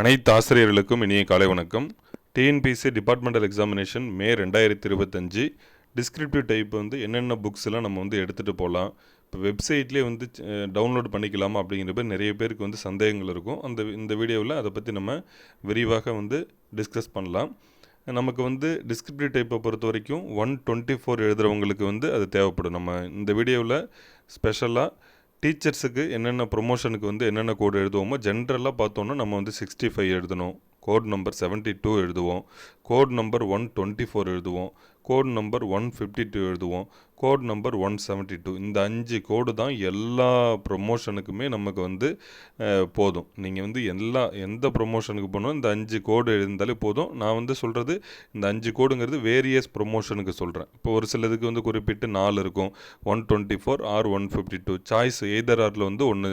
அனைத்து ஆசிரியர்களுக்கும் இனிய காலை வணக்கம். டிஎன்பிசி டிபார்ட்மெண்டல் எக்ஸாமினேஷன் மே ரெண்டாயிரத்தி இருபத்தஞ்சு. டிஸ்கிரிப்டிவ் டைப் வந்து என்னென்ன புக்ஸ் எல்லாம் நம்ம வந்து எடுத்துகிட்டு போகலாம் இப்போ வெப்சைட்லேயே வந்து டவுன்லோட் பண்ணிக்கலாமா அப்படிங்கிறப்ப பேர் நிறைய பேருக்கு வந்து சந்தேகங்கள் இருக்கும். அந்த இந்த வீடியோவில் அதை பற்றி நம்ம விரிவாக வந்து டிஸ்கஸ் பண்ணலாம். நமக்கு வந்து டிஸ்கிரிப்டிவ் டைப்பை பொறுத்த வரைக்கும் ஒன் டுவெண்ட்டி ஃபோர் எழுதுகிறவங்களுக்கு வந்து அது தேவைப்படும். நம்ம இந்த வீடியோவில் ஸ்பெஷலாக டீச்சர்ஸுக்கு என்னென்ன ப்ரொமோஷனுக்கு வந்து என்னென்ன கோடு எழுதுவோமோ ஜென்ரலாக பார்த்தோன்னா நம்ம வந்து சிக்ஸ்டி ஃபைவ் எழுதணும். கோட் நம்பர் செவன்ட்டி டூ எழுதுவோம். Code number one twenty four எழுதுவோம். Code number one fifty two எழுதுவோம். Code number one seventy two இந்த அஞ்சு கோடு தான் எல்லா ப்ரொமோஷனுக்குமே நமக்கு வந்து போதும். நீங்கள் வந்து எல்லா எந்த ப்ரொமோஷனுக்கு போனோம் இந்த அஞ்சு கோடு எழுந்தாலே போதும். நான் வந்து சொல்கிறது இந்த அஞ்சு கோடுங்கிறது வேரியஸ் ப்ரொமோஷனுக்கு சொல்கிறேன் இப்போ ஒரு சிலதுக்கு வந்து குறிப்பிட்டு நாலு இருக்கும். One twenty four or one fifty two choice either ஆரில் வந்து ஒன்று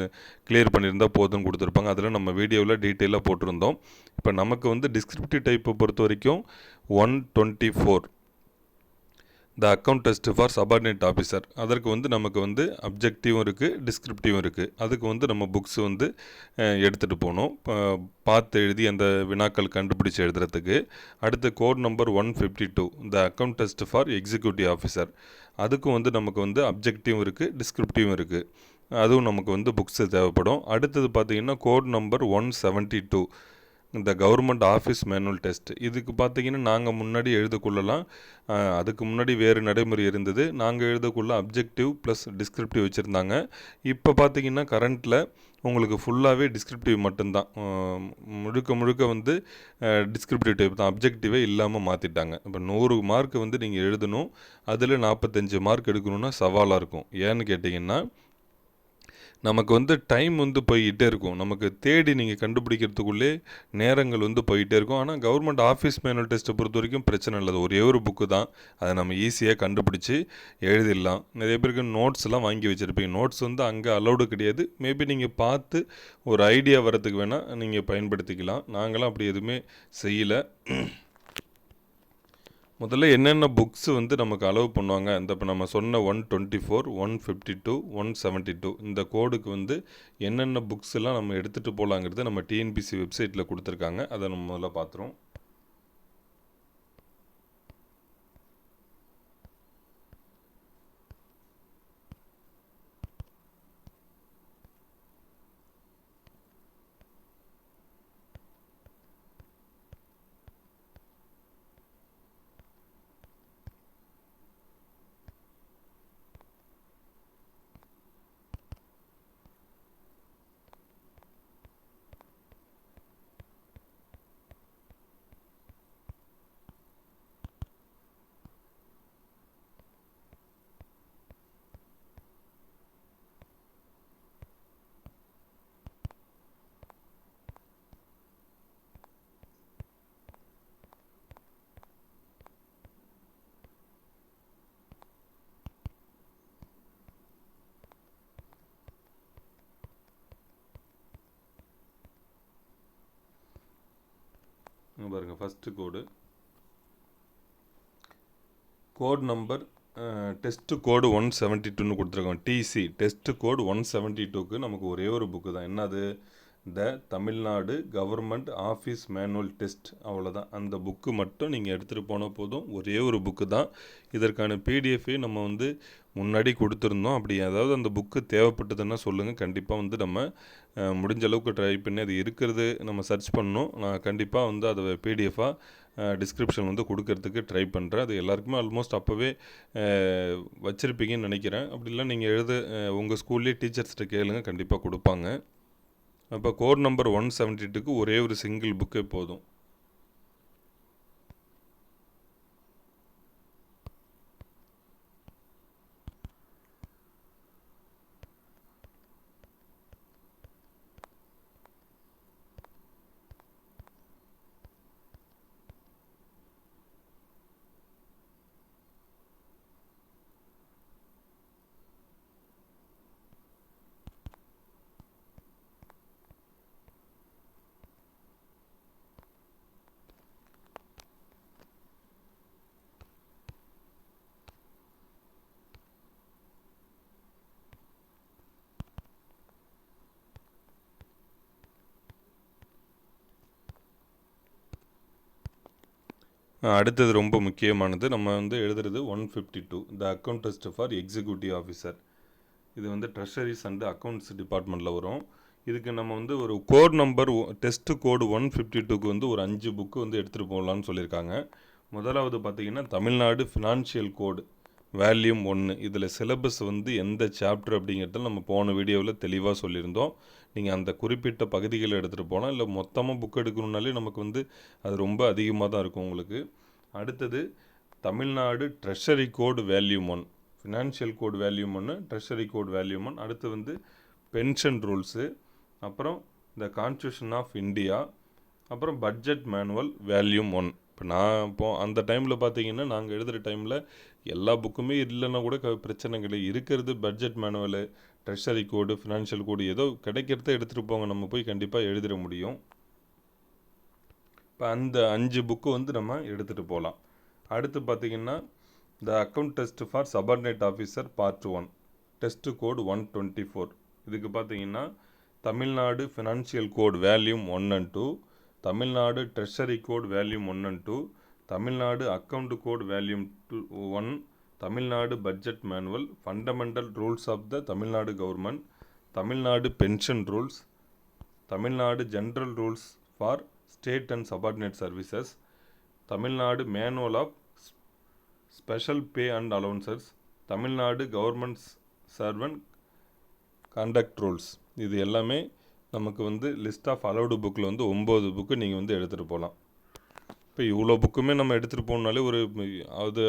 கிளியர் பண்ணியிருந்தா போதும்னு கொடுத்துருப்பாங்க. அதில் நம்ம வீடியோவில் டீட்டெயிலாக போட்டிருந்தோம். இப்போ நமக்கு வந்து டிஸ்கிரிப்டிவ் டைப்பை பொறுத்த வரைக்கும் one twenty four the account test for subordinate officer அதற்கு வந்து நமக்கு வந்து அப்ஜெக்டிவும் இருக்குது டிஸ்கிரிப்டிவும் இருக்குது அதுக்கு வந்து நம்ம புக்ஸ் வந்து எடுத்துகிட்டு போகணும். பார்த்து எழுதி அந்த வினாக்கள் கண்டுபிடிச்சு எழுதுறதுக்கு. அடுத்து code number one fifty two the account test for executive officer அதுக்கும் வந்து நமக்கு வந்து அப்ஜெக்டிவும் இருக்குது டிஸ்கிரிப்டிவும் இருக்குது அதுவும் நமக்கு வந்து புக்ஸு தேவைப்படும். அடுத்தது பார்த்திங்கன்னா code number one seventy two இந்த கவர்மெண்ட் ஆஃபீஸ் மேனுவல் டெஸ்ட் இதுக்கு பார்த்தீங்கன்னா நாங்கள் முன்னாடி எழுதக்குள்ளலாம் அதுக்கு முன்னாடி வேறு நடைமுறை இருந்தது. நாங்கள் எழுதக்குள்ள அப்ஜெக்டிவ் ப்ளஸ் டிஸ்கிரிப்டிவ் வச்சுருந்தாங்க. இப்போ பார்த்தீங்கன்னா கரண்ட்டில் உங்களுக்கு ஃபுல்லாகவே டிஸ்கிரிப்டிவ் மட்டும்தான். முழுக்க முழுக்க வந்து டிஸ்கிரிப்டிவ் டைப் தான். அப்ஜெக்டிவே இல்லாமல் மாற்றிட்டாங்க இப்போ நூறு மார்க் வந்து நீங்கள் எழுதணும். அதில் நாற்பத்தஞ்சு மார்க் எடுக்கணுன்னா சவாலாக இருக்கும். ஏன்னு கேட்டிங்கன்னா நமக்கு வந்து டைம் வந்து போய்கிட்டே இருக்கும். நமக்கு தேடி நீங்கள் கண்டுபிடிக்கிறதுக்குள்ளே நேரங்கள் வந்து போயிட்டே இருக்கும். ஆனால் கவர்மெண்ட் ஆஃபீஸ் மேனுவல் டெஸ்ட்டை பொறுத்த வரைக்கும் பிரச்சனை இல்லை. ஒரே ஒரு புக்கு தான். அதை நம்ம ஈஸியாக கண்டுபிடிச்சி எழுதிடலாம். நிறைய பேருக்கு நோட்ஸ்லாம் வாங்கி வச்சுருப்பீங்க. நோட்ஸ் வந்து அங்கே அலௌடு கிடையாது. மேபி நீங்கள் பார்த்து ஒரு ஐடியா வரதுக்கு வேணால் நீங்கள் பயன்படுத்திக்கலாம். நாங்களாம் அப்படி எதுவுமே செய்யலை. முதல்ல என்னென்ன புக்ஸ் வந்து நமக்கு அலோவ் பண்ணுவாங்க? இந்த இப்போ நம்ம சொன்ன one twenty four one fifty two one seventy two இந்த கோடுக்கு வந்து என்னென்ன புக்ஸ் எல்லாம் நம்ம எடுத்துகிட்டு போகலாங்கிறது நம்ம டிஎன்பிசி வெப்சைட்டில் கொடுத்துருக்காங்க. அதை நம்ம முதல்ல பார்த்துருவோம். இங்கே பாருங்கள் first code code number test code one seventy டூன்னு கொடுத்துருக்கோம். TC test code one seventy டூக்கு நமக்கு ஒரே ஒரு புக்கு தான். என்னது? The Tamil Nadu government office manual test. அவ்வளோதான் அந்த புக்கு மட்டும் நீங்கள் எடுத்துகிட்டு போனால் போதும். ஒரே ஒரு புக்கு தான். இதற்கான பிடிஎஃபே நம்ம வந்து முன்னாடி கொடுத்துருந்தோம். அப்படி ஏதாவது அந்த புக்கு தேவைப்பட்டதுன்னா சொல்லுங்கள் கண்டிப்பாக வந்து நம்ம முடிஞ்ச அளவுக்கு ட்ரை பண்ணி அது இருக்கிறது நம்ம சர்ச் பண்ணோம் நான் கண்டிப்பாக வந்து அதை பிடிஎஃபாக டிஸ்கிரிப்ஷன் வந்து கொடுக்கறதுக்கு ட்ரை பண்ணுறேன் அது எல்லாருக்குமே ஆல்மோஸ்ட் அப்போவே வச்சுருப்பீங்கன்னு நினைக்கிறேன். அப்படிலாம் நீங்கள் எழுத உங்கள் ஸ்கூல்லேயே டீச்சர்ஸ்கிட்ட கேளுங்க. கண்டிப்பாக கொடுப்பாங்க. அப்போ கோட் நம்பர் ஒன் செவன்ட்டி டூக்கு ஒரே ஒரு சிங்கிள் புக்கே போதும். அடுத்தது ரொம்ப முக்கியமானது நம்ம வந்து எழுதுறது one fifty two the account test for executive officer இது வந்து ட்ரெஷரிஸ் அண்ட் அக்கௌண்ட்ஸ் டிபார்ட்மெண்ட்டில் வரும். இதுக்கு நம்ம வந்து ஒரு code number test code one fifty டூக்கு வந்து ஒரு அஞ்சு புக்கு வந்து எடுத்துகிட்டு போகலான்னு சொல்லியிருக்காங்க. முதலாவது பார்த்தீங்கன்னா தமிழ்நாடு ஃபினான்ஷியல் கோடு வேல்யூம் ஒன்று இதில் சிலபஸ் வந்து எந்த சாப்டர் அப்படிங்கிறத நம்ம போன வீடியோவில் தெளிவாக சொல்லியிருந்தோம். நீங்கள் அந்த குறிப்பிட்ட பகுதிகளை எடுத்துகிட்டு போனால் இல்லை மொத்தமாக புக் எடுக்கணுன்னாலே நமக்கு வந்து அது ரொம்ப அதிகமாக தான் இருக்கும் உங்களுக்கு. அடுத்தது தமிழ்நாடு ட்ரெஷரி கோடு வேல்யூம் ஒன் ஃபினான்ஷியல் கோட் வேல்யூம் ஒன்று ட்ரெஷரி கோட் வேல்யூம் ஒன் அடுத்து வந்து பென்ஷன் ரூல்ஸு அப்புறம் த கான்ஸ்டியூஷன் ஆஃப் இந்தியா அப்புறம் பட்ஜெட் மேனுவல் வேல்யூம் ஒன் இப்போ நான் இப்போ அந்த டைமில் பார்த்தீங்கன்னா நாங்கள் எழுதுகிற டைமில் எல்லா புக்குமே இல்லைன்னா கூட க- பிரச்சனை கிடையாது இருக்கிறது budget manual treasury code financial code ஏதோ கிடைக்கிறத எடுத்துகிட்டு போங்க. நம்ம போய் கண்டிப்பாக எழுதிட முடியும். இப்போ அந்த அஞ்சு புக்கு வந்து நம்ம எடுத்துகிட்டு போகலாம் அடுத்து பார்த்தீங்கன்னா the account test for subordinate officer part one test code one twenty four இதுக்கு பார்த்தீங்கன்னா Tamil Nadu financial code volume one and two Tamil Nadu treasury code volume one and two Tamil Nadu account code volume two one Tamil Nadu budget manual fundamental rules of the Tamil Nadu government Tamil Nadu pension rules Tamil Nadu general rules for state and subordinate services Tamil Nadu manual of special pay and allowances Tamil Nadu government servant conduct rules இது எல்லாமே நமக்கு வந்து list of allowed புக்கில் வந்து ஒம்பது book நீங்கள் வந்து எடுத்துகிட்டு போகலாம் இப்போ இவ்வளோ புக்குமே நம்ம எடுத்துகிட்டு போகணுனாலே ஒரு அது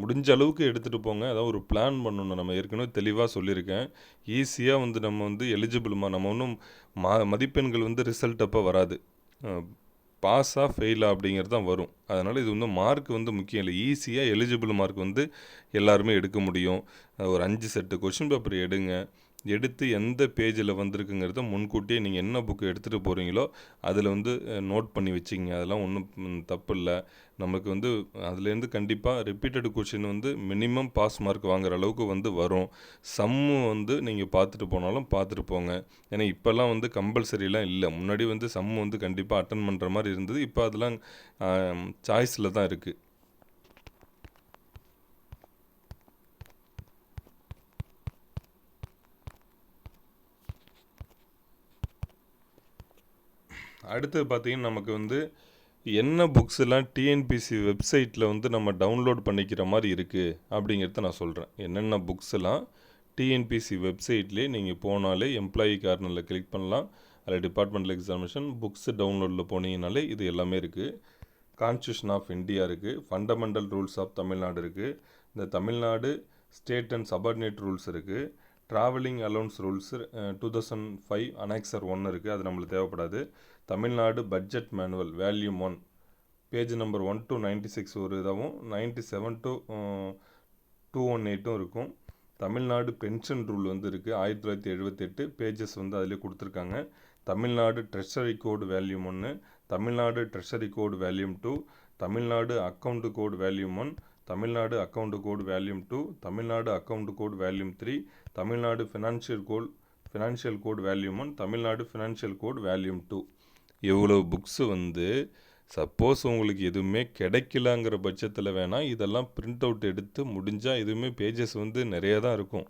முடிஞ்ச அளவுக்கு எடுத்துகிட்டு போங்க. அதாவது ஒரு பிளான் பண்ணணும். நம்ம ஏற்கனவே தெளிவாக சொல்லியிருக்கேன். ஈஸியாக வந்து நம்ம வந்து எலிஜிபிள்மா நம்ம ஒன்றும் மா மதிப்பெண்கள் வந்து ரிசல்ட் அப்போ வராது. பாஸாக ஃபெயிலா அப்படிங்கிறது தான் வரும். அதனால் இது வந்து மார்க் வந்து முக்கியம் இல்லை. ஈஸியாக எலிஜிபிள் மார்க் வந்து எல்லாருமே எடுக்க முடியும். ஒரு அஞ்சு செட்டு கொஷின் பேப்பர் எடுங்க. எடுத்து எந்த பேஜில் வந்திருக்குங்கிறத முன்கூட்டியே நீங்கள் என்ன புக்கு எடுத்துகிட்டு போகிறீங்களோ அதில் வந்து நோட் பண்ணி வச்சுக்கிங்க. அதெல்லாம் ஒன்றும் தப்பு இல்லை நமக்கு வந்து அதுலேருந்து கண்டிப்பாக ரிப்பீட்டட் கொஷின் வந்து மினிமம் பாஸ் மார்க் வாங்குற அளவுக்கு வந்து வரும். சம்மு வந்து நீங்கள் பார்த்துட்டு போனாலும் பார்த்துட்டு போங்க. ஏன்னா இப்போல்லாம் வந்து கம்பல்சரிலாம் இல்லை. முன்னாடி வந்து சம்மு வந்து கண்டிப்பாக அட்டன் பண்ணுற மாதிரி இருந்தது. இப்போ அதெல்லாம் சாய்ஸில் தான் இருக்குது அடுத்து பார்த்தீங்கன்னா நமக்கு வந்து என்ன புக்ஸ்லாம் டிஎன்பிசி வெப்சைட்டில் வந்து நம்ம டவுன்லோட் பண்ணிக்கிற மாதிரி இருக்குது அப்படிங்கிறத நான் சொல்கிறேன் என்னென்ன புக்ஸ்லாம் டிஎன்பிசி வெப்சைட்லேயே நீங்கள் போனாலே எம்ப்ளாயி கார்னரில் கிளிக் பண்ணலாம். அதில் டிபார்ட்மெண்டல் எக்ஸாமினேஷன் புக்ஸ் டவுன்லோடில் போனீங்கனாலே இது எல்லாமே இருக்குது கான்ஸ்டியூஷன் ஆஃப் இந்தியா இருக்குது ஃபண்டமெண்டல் ரூல்ஸ் ஆஃப் தமிழ்நாடு இருக்குது இந்த Tamil Nadu state and subordinate rules இருக்குது travelling allowance rules two thousand five annexure ஒன்று இருக்குது அது நம்மளுக்கு தேவைப்படாது. Tamil Nadu budget manual volume one page number one to ninety six ஒரு இதாகவும் ninety seven to two one எயிட்டும் இருக்கும். தமிழ்நாடு பென்ஷன் ரூல் வந்து இருக்குது ஆயிரத்தி தொள்ளாயிரத்தி எழுபத்தெட்டு பேஜஸ் வந்து அதிலே கொடுத்துருக்காங்க. தமிழ்நாடு ட்ரெஷரி கோடு வேல்யூம் ஒன்று தமிழ்நாடு ட்ரெஷரி கோடு வேல்யூம் two Tamil Nadu account code volume one Tamil Nadu account code volume two Tamil Nadu account code volume three Tamil Nadu financial code financial code volume one Tamil Nadu financial code volume two இவ்வளோ books வந்து suppose உங்களுக்கு எதுவுமே கிடைக்கலங்கிற பட்சத்தில் வேணால் இதெல்லாம் print out எடுத்து முடிஞ்சால் எதுவுமே பேஜஸ் வந்து நிறைய தான் இருக்கும்.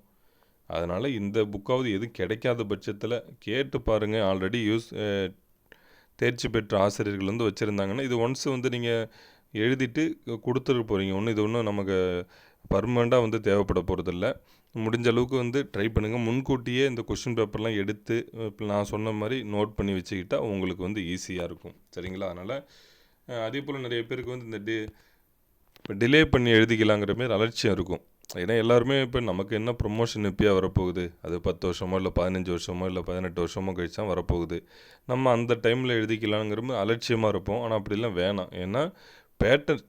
அதனால் இந்த புக்காவது எதுவும் கிடைக்காத பட்சத்தில் கேட்டு பாருங்கள் ஆல்ரெடி யூஸ் தேர்ச்சி பெற்ற ஆசிரியர்கள் வந்து வச்சுருந்தாங்கன்னா இது ஒன்ஸ் வந்து நீங்கள் எழுதிட்டு கொடுத்துட்டு போகிறீங்க ஒன்றும் இது ஒன்றும் நமக்கு பர்மனெண்ட்டாக வந்து தேவைப்பட போகிறதில்ல முடிஞ்ச அளவுக்கு வந்து ட்ரை பண்ணுங்கள் முன்கூட்டியே இந்த கொஷின் பேப்பர்லாம் எடுத்து இப்போ நான் சொன்ன மாதிரி நோட் பண்ணி வச்சுக்கிட்டா உங்களுக்கு வந்து ஈஸியாக இருக்கும். சரிங்களா? அதனால் அதே போல் நிறைய பேருக்கு வந்து இந்த டே இப்போ டிலே பண்ணி எழுதிக்கலாங்கிற மாதிரி அலட்சியம் இருக்கும். ஏன்னா எல்லாருமே இப்போ நமக்கு என்ன ப்ரொமோஷன் இப்போயா வரப்போகுது? அது பத்து வருஷமோ இல்லை பதினஞ்சு வருஷமோ இல்லை பதினெட்டு வருஷமோ கழிச்சு தான் வரப்போகுது. நம்ம அந்த டைமில் எழுதிக்கலாங்கிற மாதிரி அலட்சியமாக இருப்போம். ஆனால் அப்படிலாம் வேணாம். ஏன்னா பேட்டர்ன்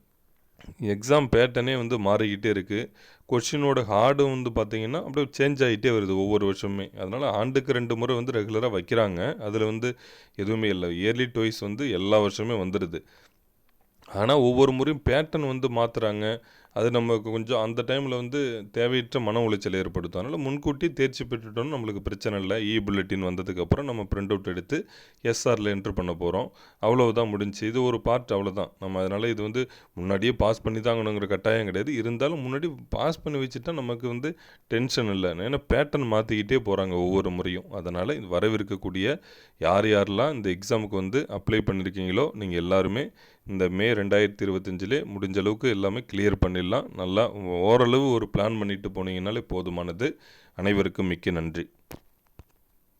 எக்ஸாம் பேட்டர்னே வந்து மாறிக்கிட்டே இருக்குது கொஷினோட ஹார்டு வந்து பார்த்தீங்கன்னா அப்படியே சேஞ்ச் ஆகிட்டே வருது ஒவ்வொரு வருஷமே அதனால் ஆண்டுக்கு ரெண்டு முறை வந்து ரெகுலராக வைக்கிறாங்க. அதில் வந்து எதுவுமே இல்லை. இயர்லி டொய்ஸ் வந்து எல்லா வருஷமே வந்துடுது ஆனால் ஒவ்வொரு முறையும் பேட்டர்ன் வந்து மாற்றுறாங்க அது நமக்கு கொஞ்சம் அந்த டைமில் வந்து தேவையற்ற மன உளைச்சல் ஏற்படுத்தும். அதனால் முன்கூட்டி தேர்ச்சி பெற்றுட்டோம்னு நம்மளுக்கு பிரச்சனை இல்லை. இ e புல்லட்டின் வந்ததுக்கப்புறம் நம்ம பிரிண்ட் அவுட் எடுத்து எஸ்ஆரில் என்ட்ரு பண்ண போகிறோம் அவ்வளவுதான் முடிஞ்சு. இது ஒரு பார்ட் அவ்வளோதான் நம்ம அதனால் இது வந்து முன்னாடியே பாஸ் பண்ணி தாங்கணுங்கிற கட்டாயம் கிடையாது. இருந்தாலும் முன்னாடி பாஸ் பண்ணி வச்சுட்டா நமக்கு வந்து டென்ஷன் இல்லை. ஏன்னா பேட்டர்ன் மாற்றிக்கிட்டே போகிறாங்க ஒவ்வொரு முறையும். அதனால் வரவிருக்கக்கூடிய யார் யாரெல்லாம் இந்த எக்ஸாமுக்கு வந்து அப்ளை பண்ணியிருக்கீங்களோ நீங்கள் எல்லாருமே இந்த மே ரெண்டாயிரத்தி இருபத்தஞ்சிலே முடிஞ்ச அளவுக்கு எல்லாமே கிளியர் பண்ணிடலாம். நல்லா ஓரளவு ஒரு பிளான் பண்ணிட்டு போனீங்கனாலே போதுமானது. அனைவருக்கும் மிக்க நன்றி.